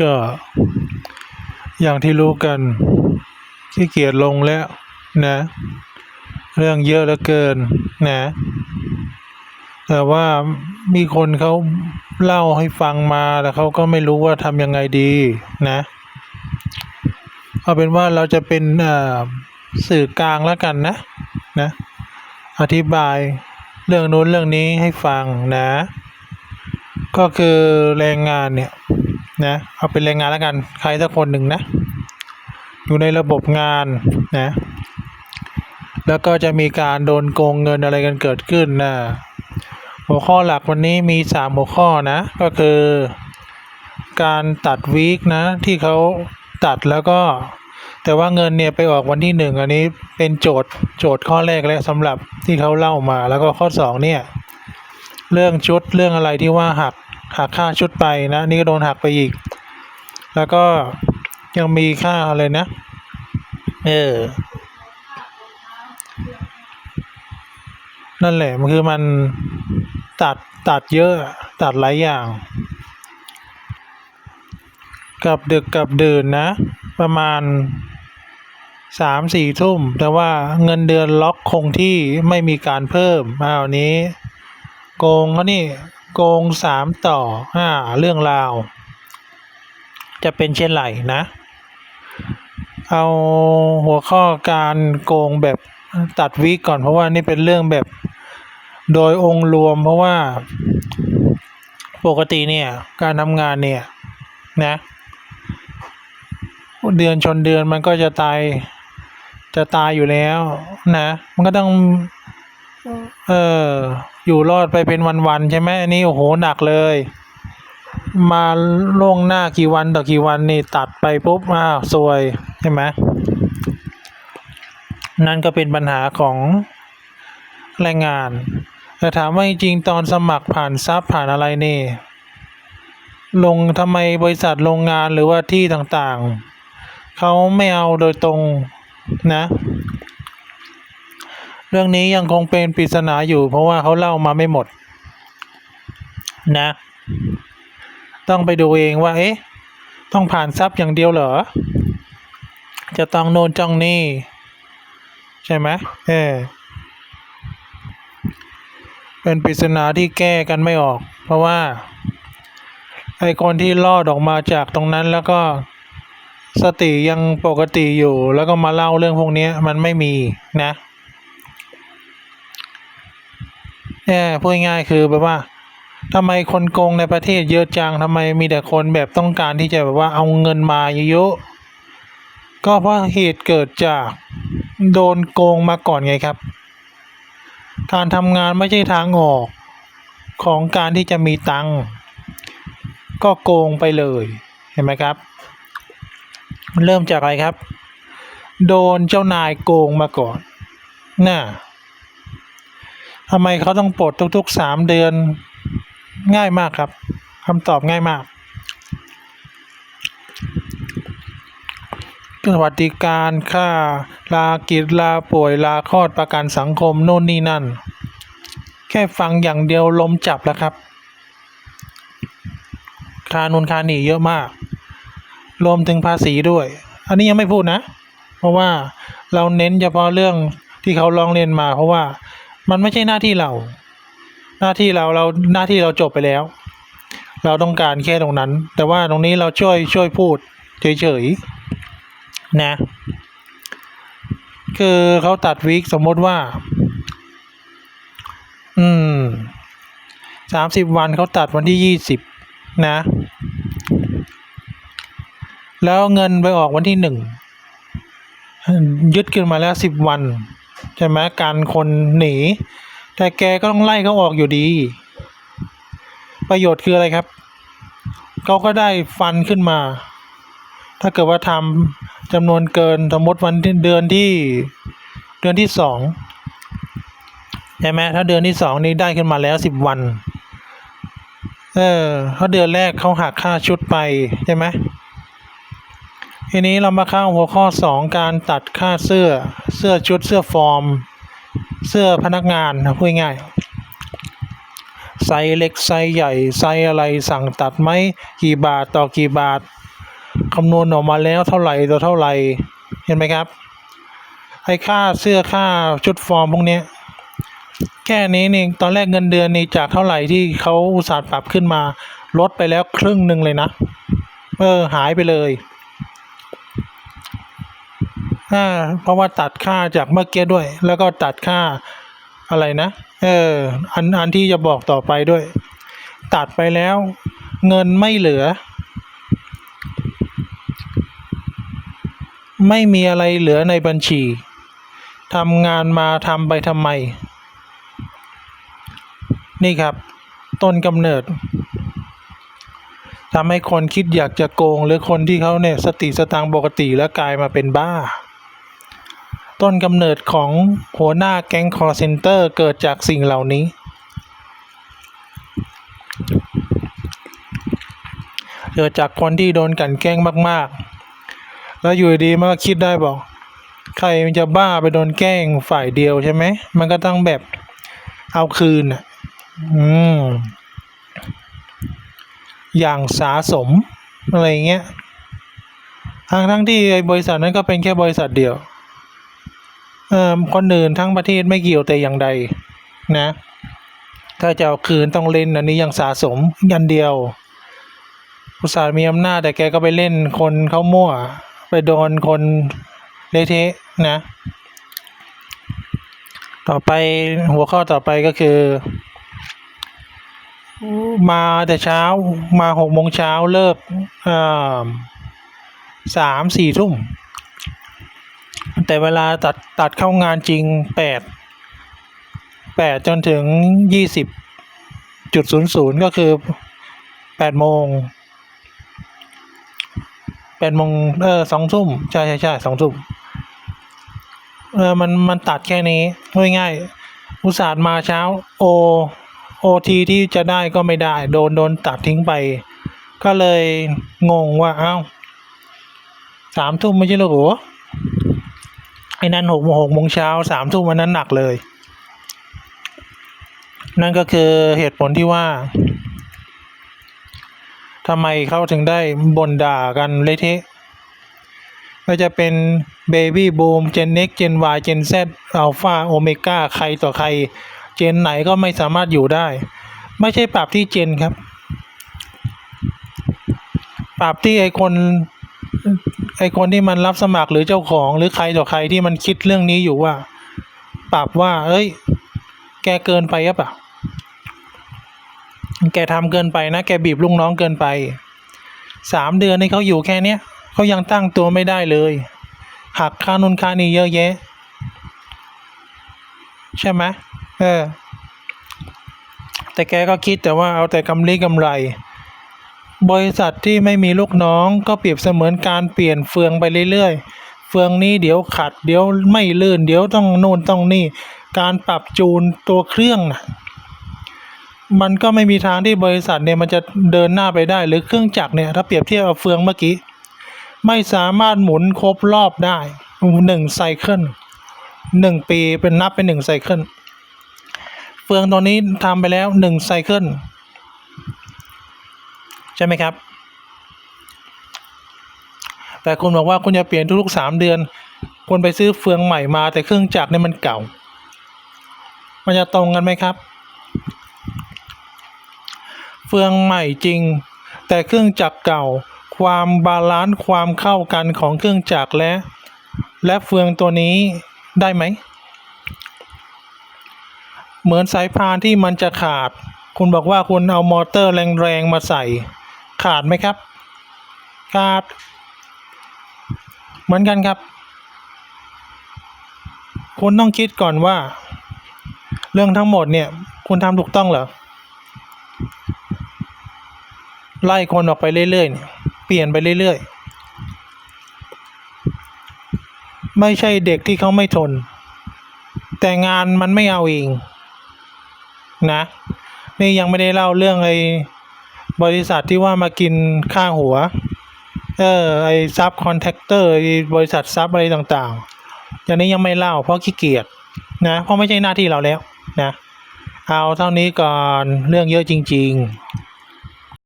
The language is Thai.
ก็อย่างที่รู้กันขี้เกียจลงแล้วนะ เรื่องเยอะเหลือเกินนะ แต่ว่ามีคนเขาเล่าให้ฟังมาแล้วเขาก็ไม่รู้ว่าทำยังไงดีนะเอาเป็นว่าเราจะเป็นสื่อกลางแล้วกันนะนะ อธิบายเรื่องนู้นเรื่องนี้ให้ฟังนะ ก็คือแรงงานเนี่ย นะเอาเป็นแรงงานแล้วกัน ใครสักคนหนึ่งนะ อยู่ในระบบงานนะ แล้วก็จะมีการโดนโกงเงินอะไรกันเกิดขึ้นนะหัวข้อหลักวันนี้มีสามหัวข้อนะ ก็คือ การตัดวีคนะ ที่เขาตัดแล้วก็ แต่ว่าเงินเนี่ยไปออกวันที่หนึ่งอันนี้เป็นโจทย์โจทย์ข้อแรกและสำหรับที่เขาเล่ามา แล้วก็ข้อสองเนี่ย เรื่องชุดเรื่องอะไรที่ว่าหัก หักค่าชุดไปนะ นี่ก็โดนหักไปอีก แล้วก็ยังมีค่าอะไรนะ เออ นั่นแหละมันคือมันตัดตัดเยอะตัดหลายอย่าง กับดึกกับดื่นนะ ประมาณสามสี่ทุ่ม แต่ว่าเงินเดือนล็อกคงที่ไม่มีการเพิ่มอ้าวนี้ โกงเขานี่ โกงสามต่ออ่าเรื่องราว จะเป็นเช่นไรนะ เอาหัวข้อการโกงแบบตัดวิกก่อนเพราะว่านี่เป็นเรื่องแบบโดยองค์รวมเพราะว่าปกติเนี่ยการทำงานเนี่ยนะเดือนชนเดือนมันก็จะตายจะตายอยู่แล้วนะ มันก็ต้อง เออ อยู่รอดไปเป็นวันๆใช่ไหมอันนี้โอ้โหหนักเลย มาล่วงหน้ากี่วันต่อกี่วันนี่ตัดไปปุ๊บอ้าวซวยใช่ไหมนั่นก็เป็นปัญหาของแรงงาน แต่ถามว่าจริงๆตอนสมัครผ่านซับผ่านอะไรนี่ ลงทำไมบริษัทโรงงานหรือว่าที่ต่างๆ เขาไม่เอาโดยตรงนะ เรื่องนี้ยังคงเป็นปริศนาอยู่ เพราะว่าเขาเล่ามาไม่หมด นะ ต้องไปดูเองว่า เอ๊ะ ต้องผ่านซับอย่างเดียวเหรอ จะต้องโนนจ้องนี่ ใช่ไหมเออเป็นปริศนาที่แก้กันไม่ออก เพราะว่า ไอคนที่รอดออกมาจากตรงนั้นแล้วก็สติยังปกติอยู่ แล้วก็มาเล่าเรื่องพวกนี้มันไม่มีนะ แย่พูดง่ายๆคือแบบว่าทำไมคนโกงในประเทศเยอะจังทำไมมีแต่คนแบบต้องการที่จะแบบว่าเอาเงินมาเยอะๆก็เพราะเหตุเกิดจากโดนโกงมาก่อนไงครับ การทำงานไม่ใช่ทางออกของการที่จะมีตังค์ก็โกงไปเลยเห็นไหมครับ เริ่มจากอะไรครับ โดนเจ้านายโกงมาก่อนน่ะ ทำไมเขาต้องปลดทุกๆสามเดือน ง่ายมากครับคำตอบง่ายมากสวัสดิการค่าลากิจลาป่วยลาคลอดประกันสังคมโน่นนี่นั่น แค่ฟังอย่างเดียวลมจับแล้วครับ คานุนคาหนีเยอะมาก รวมถึงภาษีด้วย อันนี้ยังไม่พูดนะ เพราะว่าเราเน้นเฉพาะเรื่องที่เขาร้องเรียนมา เพราะว่า มันไม่ใช่หน้าที่เรา หน้าที่เราเราหน้าที่เราจบไปแล้ว เราต้องการแค่ตรงนั้น แต่ว่าตรงนี้เราช่วยช่วยพูดเฉยๆนะ คือเขาตัดวีคสมมติว่า อืมสามสิบวันเขาตัดวันที่ยี่สิบนะ แล้วเงินไปออกวันที่หนึ่งยึดขึ้นมาแล้วสิบวัน ใช่ไหมการคนหนี แต่แกก็ต้องไล่เขาออกอยู่ดี ประโยชน์คืออะไรครับเขาก็ได้ฟันขึ้นมา ถ้าเกิดว่าทำจำนวนเกินสมมติวันเดือนที่เดือนที่สองใช่ไหมถ้าเดือนที่สองนี้ได้ขึ้นมาแล้วสิบวัน เออเพราเดือนแรกเขาหักค่าชุดไปใช่ไหม ทีนี้เรามาข้าหัวข้อสองการตัดค่าเสื้อเสื้อชุดเสื้อฟอร์ม เสื้อพนักงานนะพูดง่ายไซส์เล็กไซส์ใหญ่ไซส์อะไรสั่งตัดไหมกี่บาทต่อกี่บาทคำนวณออกมาแล้วเท่าไหร่ต่อเท่าไหร่เห็นไหมครับไอ้ค่าเสื้อค่าชุดฟอร์มพวกนี้แค่นี้นี่ตอนแรกเงินเดือนนี่จากเท่าไหร่ที่เขาอุตส่าห์ปรับขึ้นมาลดไปแล้วครึ่งหนึ่งเลยนะ เออหายไปเลย อ่าเพราะว่าตัดค่าจากเมื่อกี้ด้วย แล้วก็ตัดค่าอะไรนะ เออ อันอันที่จะบอกต่อไปด้วย ตัดไปแล้ว เงินไม่เหลือ ไม่มีอะไรเหลือในบัญชีทำงานมาทำไปทำไม นี่ครับ ต้นกำเนิดทำให้คนคิดอยากจะโกง หรือคนที่เขาเนี่ยสติสตางค์ปกติแล้วกลายมาเป็นบ้า ต้นกำเนิดของหัวหน้าแก๊งคอร์เซนเตอร์เกิดจากสิ่งเหล่านี้ เกิดจากคนที่โดนกันแกล้งมาก ๆ แล้วอยู่ดีๆมันก็คิดได้บอก ใครมันจะบ้าไปโดนแกล้งฝ่ายเดียวใช่ไหม มันก็ต้องแบบเอาคืนอะอืมอย่างสาสมอะไรเงี้ยทั้งทั้งที่บริษัทนั้นก็เป็นแค่บริษัทเดียว เอ่อคนอื่นทั้งประเทศไม่เกี่ยวแต่อย่างใดนะ ถ้าจะเอาคืนต้องเล่นอันนี้อย่างสะสมยันเดียวอุตส่าห์มีอำนาจแต่แกก็ไปเล่นคนเขามั่ว ไปโดนคนเละเทะนะ ต่อไปหัวข้อต่อไปก็คือ มาแต่เช้ามาหกโมงเช้าเลิกอ่าสามสี่ทุ่ม แต่เวลาตัดตัดเข้างานจริงแปดแปดจนถึงยี่สิบจุดศูนย์ศูนย์ก็คือแปดโมงแปดโมงเออสองทุ่มใช่ใช่ใช่สองทุ่มเออมันมันตัดแค่นี้ง่ายๆอุตส่าห์มาเช้าโอโอทีที่จะได้ก็ไม่ได้ โดนโดนตัดทิ้งไป ก็เลยงงว่า เอ้าสามทุ่มไม่ใช่หรอโห ไอ้นั่นหกโมงหกโมงเช้าสามทุ่มวันนั้นหนักเลย นั่นก็คือเหตุผลที่ว่าทำไมเขาถึงได้บ่นด่ากันเละเทะก็จะเป็นเบบี้บูมเจนเน็กเจนวายเจนแซอัลฟาโอเมก้าใครต่อใคร เจนไหนก็ไม่สามารถอยู่ได้ ไม่ใช่ปรับที่เจนครับ ปรับที่ไอคน ไอคนที่มันรับสมัครหรือเจ้าของหรือใครต่อใครที่มันคิดเรื่องนี้อยู่ว่า ปรับว่า เอ้ย แกเกินไปรือเปล่าแกทำเกินไปนะ แกบีบลูกน้องเกินไปสามเดือนให้เขาอยู่แค่เนี้ยเขายังตั้งตัวไม่ได้เลยหักค่านุนค่านี้เยอะแยะ ใช่ไหมเออแต่แกก็คิดแต่ว่าเอาแต่กำไรกำไร บริษัทที่ไม่มีลูกน้องก็เปรียบเสมือนการเปลี่ยนเฟืองไปเรื่อยๆ เฟืองนี้เดี๋ยวขัดเดี๋ยวไม่ลื่น เดี๋ยวต้องโน่นต้องนี่ การปรับจูนตัวเครื่องนะมันก็ไม่มีทางที่บริษัทเนี่ยมันจะเดินหน้าไปได้หรือเครื่องจักรเนี่ยถ้าเปรียบเทียบกับเฟืองเมื่อกี้ ไม่สามารถหมุนครบรอบได้หนึ่งไซเคิลหนึ่งปีเป็นนับเป็นหนึ่งไซเคิลเฟืองตัวนี้ทำไปแล้วหนึ่งไซเคิล ช่ไหมครับ แต่คุณบอกว่าคุณจะเปลี่ยนทุกๆสามเดือนคุณไปซื้อเฟืองใหม่มาแต่เครื่องจักรเนี่ยมันเก่า มันจะตรงกันไหมครับ เฟืองใหม่จริง แต่เครื่องจักรเก่า ความบาลานซ์ความเข้ากันของเครื่องจักรและ และเฟืองตัวนี้ได้ไหม เหมือนสายพานที่มันจะขาด คุณบอกว่าคุณเอามอเตอร์แรงๆมาใส่ ขาดไหมครับ ขาด เหมือนกันครับ คุณต้องคิดก่อนว่า เรื่องทั้งหมดเนี่ย คุณทำถูกต้องเหรอ ไล่คนออกไปเรื่อยๆเเปลี่ยนไปเรื่อยๆ ไม่ใช่เด็กที่เขาไม่ทน แต่งานมันไม่เอาเองนะ นี่ยังไม่ได้เล่าเรื่องไอ้ บริษัทที่ว่ามากินค่าหัว เออไอ้ซับคอนแทคเตอร์บริษัทซับอะไรต่างๆ อย่างนี้ยังไม่เล่าเพราะขี้เกียจนะเพราะไม่ใช่หน้าที่เราแล้วนะ เอาเท่านี้ก่อนเรื่องเยอะจริง ๆ